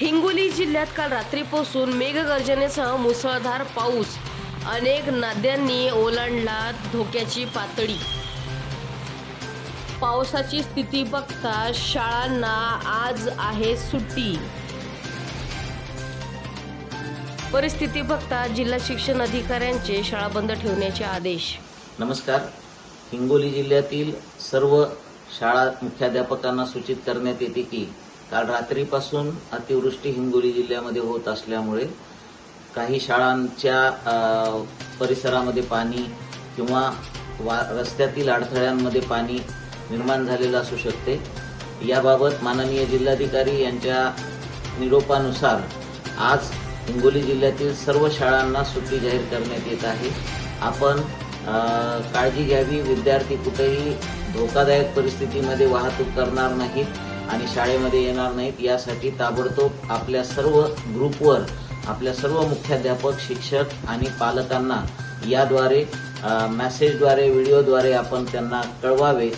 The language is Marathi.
हिंगोली जिल्ह्यात काल रात्रीपासून मेघगर्जनेसह मुसळधार पाऊस. अनेक नद्यांनी ओलांडला धोक्याची पातळी. पावसाची स्थिती बघता शाळांना आज आहे सुट्टी. परिस्थिती बघता जिल्हा शिक्षण अधिकाऱ्यांचे शाळा बंद ठेवण्याचे आदेश. नमस्कार. हिंगोली जिल्ह्यातील सर्व शाळा मुख्याध्यापकांना सूचित करण्यात येते की काल रात्रीपासून अतिवृष्टी हिंगोली जिल्ह्यामध्ये होत असल्यामुळे काही शाळांच्या परिसरामध्ये पाणी किंवा वा रस्त्यातील अडथळ्यांमध्ये पाणी निर्माण झालेलं असू शकते. याबाबत माननीय जिल्हाधिकारी यांच्या निरोपानुसार आज हिंगोली जिल्ह्यातील सर्व शाळांना सुट्टी जाहीर करण्यात येत आहे. आपण काळजी घ्यावी. विद्यार्थी कुठेही धोकादायक परिस्थितीमध्ये वाहतूक करणार नाहीत. आणि शाळेमध्ये येणार नाहीत. यासाठी ताबडतोब आपल्या सर्व ग्रुपवर आपल्या सर्व मुख्याध्यापक शिक्षक आणि पालकांना याद्वारे मॅसेजद्वारे मेसेजद्वारे व्हिडिओद्वारे आपण त्यांना कळवावे.